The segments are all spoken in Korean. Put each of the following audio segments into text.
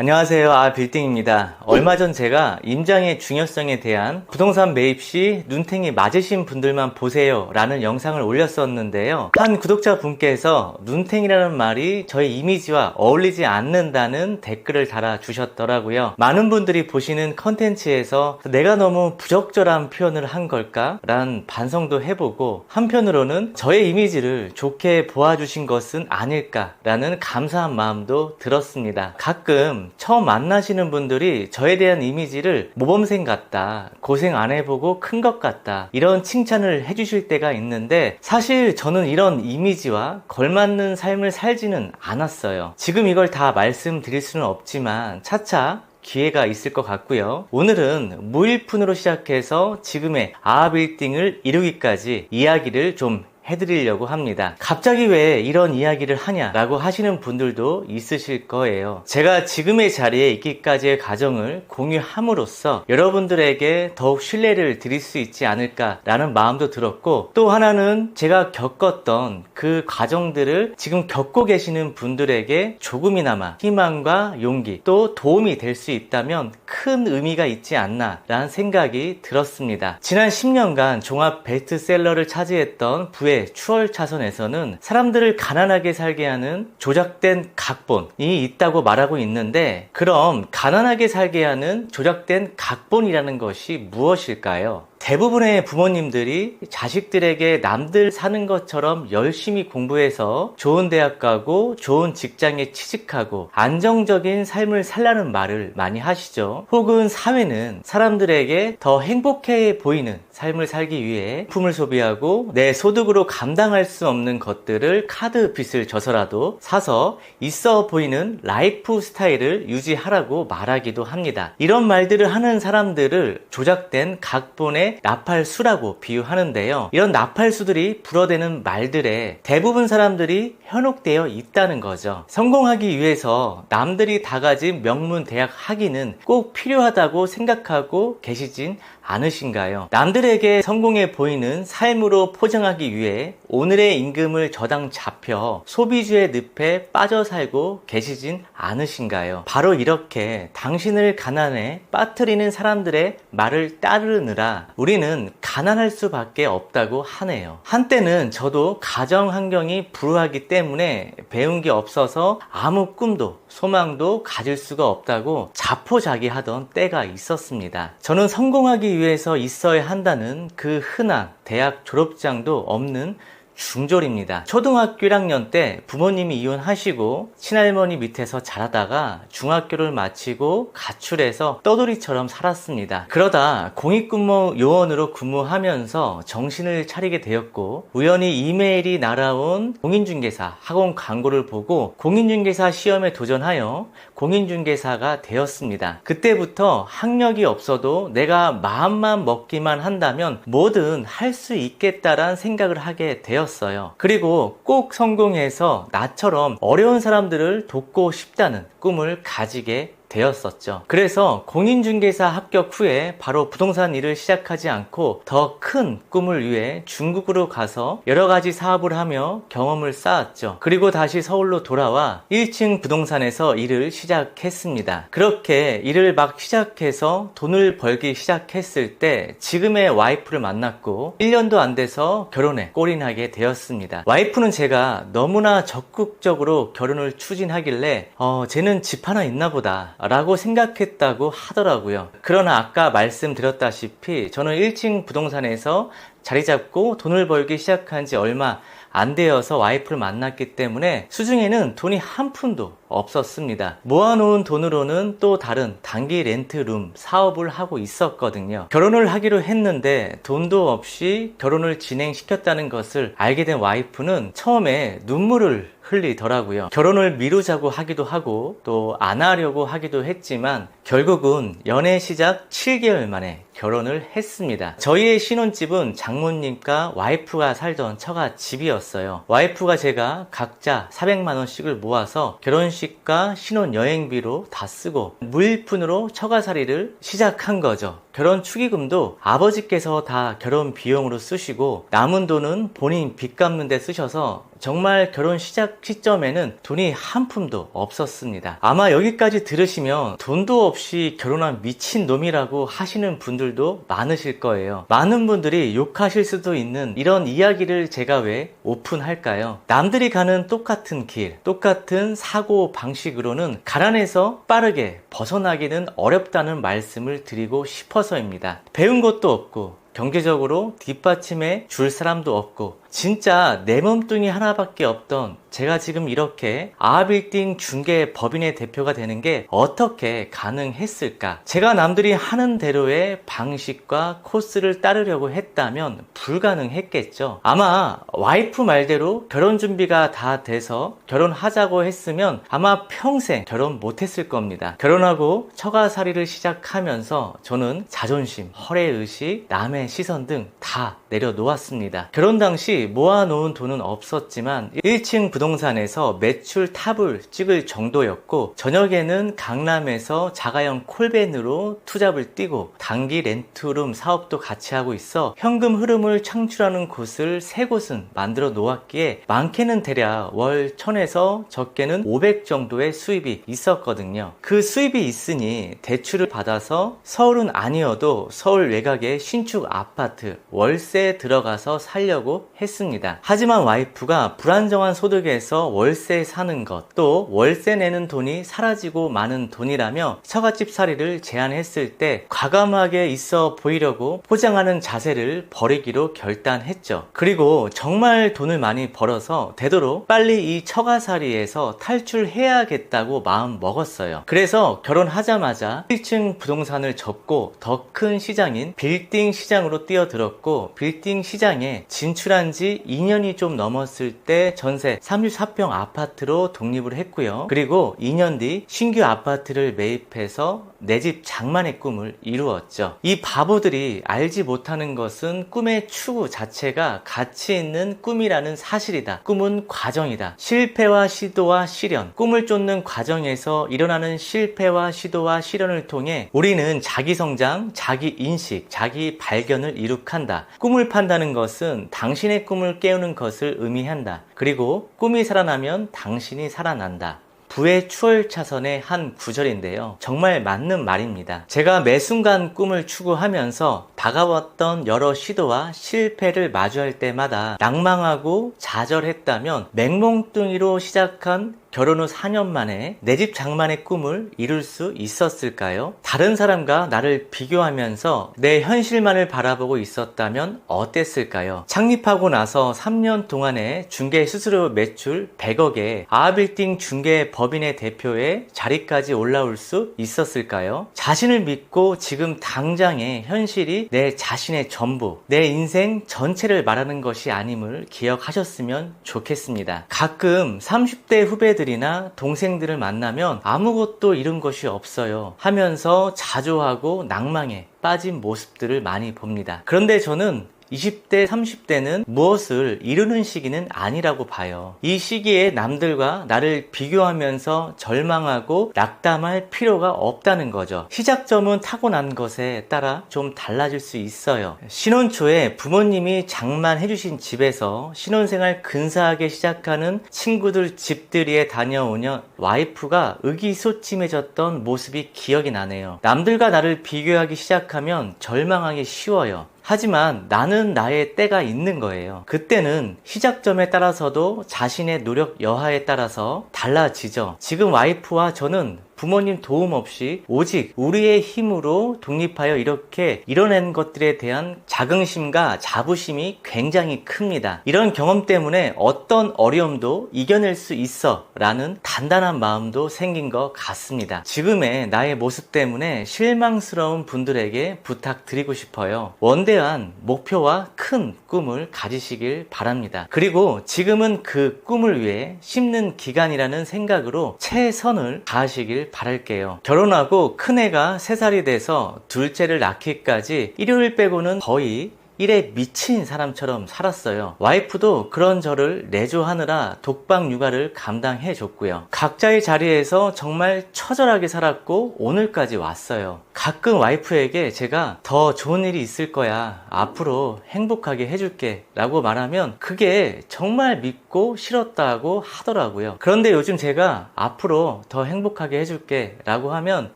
안녕하세요. 아 빌딩입니다. 얼마 전 제가 임장의 중요성에 대한 부동산 매입 시 눈탱이 맞으신 분들만 보세요 라는 영상을 올렸었는데요. 한 구독자 분께서 눈탱이라는 말이 저의 이미지와 어울리지 않는다는 댓글을 달아주셨더라고요. 많은 분들이 보시는 컨텐츠에서 내가 너무 부적절한 표현을 한 걸까? 라는 반성도 해보고 한편으로는 저의 이미지를 좋게 보아주신 것은 아닐까 라는 감사한 마음도 들었습니다. 가끔 처음 만나시는 분들이 저에 대한 이미지를 모범생 같다, 고생 안 해보고 큰 것 같다, 이런 칭찬을 해주실 때가 있는데 사실 저는 이런 이미지와 걸맞는 삶을 살지는 않았어요. 지금 이걸 다 말씀드릴 수는 없지만 차차 기회가 있을 것 같고요. 오늘은 무일푼으로 시작해서 지금의 아빌딩을 이루기까지 이야기를 좀 해드리려고 합니다. 갑자기 왜 이런 이야기를 하냐라고 하시는 분들도 있으실 거예요. 제가 지금의 자리에 있기까지의 과정을 공유함으로써 여러분들에게 더욱 신뢰를 드릴 수 있지 않을까라는 마음도 들었고 또 하나는 제가 겪었던 그 과정들을 지금 겪고 계시는 분들에게 조금이나마 희망과 용기 또 도움이 될 수 있다면 큰 의미가 있지 않나라는 생각이 들었습니다. 지난 10년간 종합 베스트셀러를 차지했던 부의 추월 차선에서는 사람들을 가난하게 살게 하는 조작된 각본이 있다고 말하고 있는데 그럼 가난하게 살게 하는 조작된 각본이라는 것이 무엇일까요? 대부분의 부모님들이 자식들에게 남들 사는 것처럼 열심히 공부해서 좋은 대학 가고 좋은 직장에 취직하고 안정적인 삶을 살라는 말을 많이 하시죠. 혹은 사회는 사람들에게 더 행복해 보이는 삶을 살기 위해 품을 소비하고 내 소득으로 감당할 수 없는 것들을 카드 빚을 져서라도 사서 있어 보이는 라이프 스타일을 유지하라고 말하기도 합니다. 이런 말들을 하는 사람들을 조작된 각본의 나팔수라고 비유하는데요. 이런 나팔수들이 불어대는 말들에 대부분 사람들이 현혹되어 있다는 거죠. 성공하기 위해서 남들이 다 가진 명문 대학 학위는 꼭 필요하다고 생각하고 계시진 않으신가요? 남들에게 성공해 보이는 삶으로 포장하기 위해 오늘의 임금을 저당 잡혀 소비주의 늪에 빠져 살고 계시진 않으신가요? 바로 이렇게 당신을 가난에 빠뜨리는 사람들의 말을 따르느라 우리는 가난할 수밖에 없다고 하네요. 한때는 저도 가정 환경이 불우하기 때문에 배운 게 없어서 아무 꿈도 소망도 가질 수가 없다고 자포자기하던 때가 있었습니다. 저는 성공하기 위해서 있어야 한다는 그 흔한 대학 졸업장도 없는 중졸입니다. 초등학교 1학년 때 부모님이 이혼하시고 친할머니 밑에서 자라다가 중학교를 마치고 가출해서 떠돌이처럼 살았습니다. 그러다 공익근무 요원으로 근무하면서 정신을 차리게 되었고 우연히 이메일이 날아온 공인중개사 학원 광고를 보고 공인중개사 시험에 도전하여 공인중개사가 되었습니다. 그때부터 학력이 없어도 내가 마음만 먹기만 한다면 뭐든 할 수 있겠다란 생각을 하게 되었습니다. 되었어요. 그리고 꼭 성공해서 나처럼 어려운 사람들을 돕고 싶다는 꿈을 가지게 되었었죠. 그래서 공인중개사 합격 후에 바로 부동산 일을 시작하지 않고 더 큰 꿈을 위해 중국으로 가서 여러 가지 사업을 하며 경험을 쌓았죠. 그리고 다시 서울로 돌아와 1층 부동산에서 일을 시작했습니다. 그렇게 일을 막 시작해서 돈을 벌기 시작했을 때 지금의 와이프를 만났고 1년도 안 돼서 결혼에 꼴인하게 되었습니다. 와이프는 제가 너무나 적극적으로 결혼을 추진하길래 어, 쟤는 집 하나 있나 보다 라고 생각했다고 하더라고요. 그러나 아까 말씀드렸다시피 저는 1층 부동산에서 자리 잡고 돈을 벌기 시작한 지 얼마 안 되어서 와이프를 만났기 때문에 수중에는 돈이 한 푼도 없었습니다. 모아놓은 돈으로는 또 다른 단기 렌트룸 사업을 하고 있었거든요. 결혼을 하기로 했는데 돈도 없이 결혼을 진행시켰다는 것을 알게 된 와이프는 처음에 눈물을 흘리더라고요. 결혼을 미루자고 하기도 하고 또 안 하려고 하기도 했지만 결국은 연애 시작 7개월 만에 결혼을 했습니다. 저희의 신혼집은 장모님과 와이프가 살던 처가 집이었어요. 와이프가 제가 각자 400만원씩을 모아서 결혼식과 신혼여행비로 다 쓰고 무일푼으로 처가살이를 시작한 거죠. 결혼 축의금도 아버지께서 다 결혼 비용으로 쓰시고 남은 돈은 본인 빚 갚는 데 쓰셔서 정말 결혼 시작 시점에는 돈이 한 푼도 없었습니다. 아마 여기까지 들으시면 돈도 없이 결혼한 미친 놈이라고 하시는 분들도 많으실 거예요. 많은 분들이 욕하실 수도 있는 이런 이야기를 제가 왜 오픈할까요? 남들이 가는 똑같은 길, 똑같은 사고 방식으로는 가난해서 빠르게 벗어나기는 어렵다는 말씀을 드리고 싶어서입니다. 배운 것도 없고 경제적으로 뒷받침해 줄 사람도 없고 진짜 내 몸뚱이 하나밖에 없던 제가 지금 이렇게 아빌딩 중개 법인의 대표가 되는 게 어떻게 가능했을까? 제가 남들이 하는 대로의 방식과 코스를 따르려고 했다면 불가능했겠죠. 아마 와이프 말대로 결혼 준비가 다 돼서 결혼하자고 했으면 아마 평생 결혼 못했을 겁니다. 결혼하고 처가살이를 시작하면서 저는 자존심, 허례의식, 남의 시선 등 다 내려놓았습니다. 결혼 당시 모아놓은 돈은 없었지만 1층 부동산에서 매출 탑을 찍을 정도였고 저녁에는 강남에서 자가용 콜밴으로 투잡을 뛰고 단기 렌트룸 사업도 같이 하고 있어 현금 흐름을 창출하는 곳을 세 곳은 만들어 놓았기에 많게는 대략 월 1000에서 적게는 500 정도의 수입이 있었거든요. 그 수입이 있으니 대출을 받아서 서울은 아니어도 서울 외곽의 신축 아파트 월세 들어가서 살려고 했습니다. 하지만 와이프가 불안정한 소득에서 월세 사는 것, 또 월세 내는 돈이 사라지고 많은 돈이라며 처갓집 살이를 제안했을 때 과감하게 있어 보이려고 포장하는 자세를 버리기로 결단했죠. 그리고 정말 돈을 많이 벌어서 되도록 빨리 이 처가살이에서 탈출해야겠다고 마음 먹었어요. 그래서 결혼하자마자 1층 부동산을 접고 더 큰 시장인 빌딩 시장으로 뛰어들었고 빌딩 시장에 진출한 지 2년이 좀 넘었을 때 전세 34평 아파트로 독립을 했고요. 그리고 2년 뒤 신규 아파트를 매입해서 내 집 장만의 꿈을 이루었죠. 이 바보들이 알지 못하는 것은 꿈의 추구 자체가 가치 있는 꿈이라는 사실이다. 꿈은 과정이다. 실패와 시도와 실현, 꿈을 쫓는 과정에서 일어나는 실패와 시도와 실현을 통해 우리는 자기 성장, 자기 인식, 자기 발견을 이룩한다. 꿈을 판다는 것은 당신의 꿈을 깨우는 것을 의미한다. 그리고 꿈이 살아나면 당신이 살아난다. 부의 추월 차선의 한 구절인데요. 정말 맞는 말입니다. 제가 매 순간 꿈을 추구하면서 다가왔던 여러 시도와 실패를 마주할 때마다 낭망하고 좌절했다면 맹몽뚱이로 시작한 결혼 후 4년 만에 내 집 장만의 꿈을 이룰 수 있었을까요? 다른 사람과 나를 비교하면서 내 현실만을 바라보고 있었다면 어땠을까요? 창립하고 나서 3년 동안의 중개 수수료 매출 100억에 아빌딩 중개 법인의 대표에 자리까지 올라올 수 있었을까요? 자신을 믿고 지금 당장의 현실이 내 자신의 전부, 내 인생 전체를 말하는 것이 아님을 기억하셨으면 좋겠습니다. 가끔 30대 후배들 후배들이나 동생들을 만나면 아무것도 잃은 것이 없어요 하면서 자조하고 낭망에 빠진 모습들을 많이 봅니다. 그런데 저는 20대, 30대는 무엇을 이루는 시기는 아니라고 봐요. 이 시기에 남들과 나를 비교하면서 절망하고 낙담할 필요가 없다는 거죠. 시작점은 타고난 것에 따라 좀 달라질 수 있어요. 신혼 초에 부모님이 장만해 주신 집에서 신혼생활 근사하게 시작하는 친구들 집들이에 다녀오며 와이프가 의기소침해졌던 모습이 기억이 나네요. 남들과 나를 비교하기 시작하면 절망하기 쉬워요. 하지만 나는 나의 때가 있는 거예요. 그때는 시작점에 따라서도 자신의 노력 여하에 따라서 달라지죠. 지금 와이프와 저는 부모님 도움 없이 오직 우리의 힘으로 독립하여 이렇게 이뤄낸 것들에 대한 자긍심과 자부심이 굉장히 큽니다. 이런 경험 때문에 어떤 어려움도 이겨낼 수 있어 라는 단단한 마음도 생긴 것 같습니다. 지금의 나의 모습 때문에 실망스러운 분들에게 부탁드리고 싶어요. 원대한 목표와 큰 꿈을 가지시길 바랍니다. 그리고 지금은 그 꿈을 위해 심는 기간이라는 생각으로 최선을 다하시길 바랄게요. 결혼하고 큰애가 3살이 돼서 둘째를 낳기까지 일요일 빼고는 거의 일에 미친 사람처럼 살았어요. 와이프도 그런 저를 내조하느라 독방 육아를 감당해 줬고요. 각자의 자리에서 정말 처절하게 살았고 오늘까지 왔어요. 가끔 와이프에게 제가 더 좋은 일이 있을 거야. 앞으로 행복하게 해줄게. 라고 말하면 그게 정말 믿고 싫었다고 하더라고요. 그런데 요즘 제가 앞으로 더 행복하게 해줄게. 라고 하면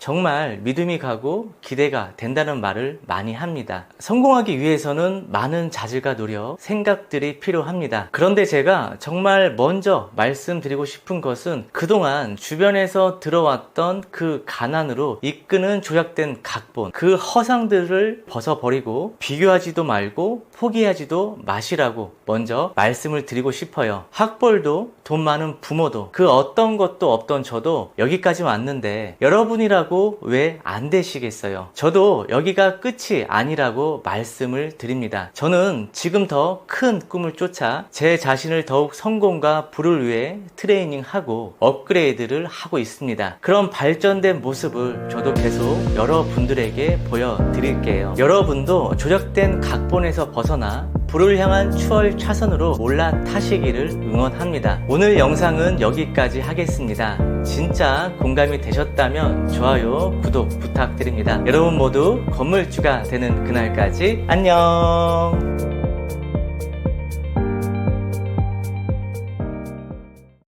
정말 믿음이 가고 기대가 된다는 말을 많이 합니다. 성공하기 위해서는 많은 자질과 노력, 생각들이 필요합니다. 그런데 제가 정말 먼저 말씀드리고 싶은 것은 그동안 주변에서 들어왔던 그 가난으로 이끄는 조작된 각본, 그 허상들을 벗어버리고 비교하지도 말고 포기하지도 마시라고 먼저 말씀을 드리고 싶어요. 학벌도 돈 많은 부모도 그 어떤 것도 없던 저도 여기까지 왔는데 여러분이라고 왜 안 되시겠어요? 저도 여기가 끝이 아니라고 말씀을 드립 니다. 저는 지금 더 큰 꿈을 쫓아 제 자신을 더욱 성공과 부를 위해 트레이닝하고 업그레이드를 하고 있습니다. 그런 발전된 모습을 저도 계속 여러분들에게 보여드릴게요. 여러분도 조작된 각본에서 벗어나 불을 향한 추월 차선으로 올라타시기를 응원합니다. 오늘 영상은 여기까지 하겠습니다. 진짜 공감이 되셨다면 좋아요, 구독 부탁드립니다. 여러분 모두 건물주가 되는 그날까지 안녕!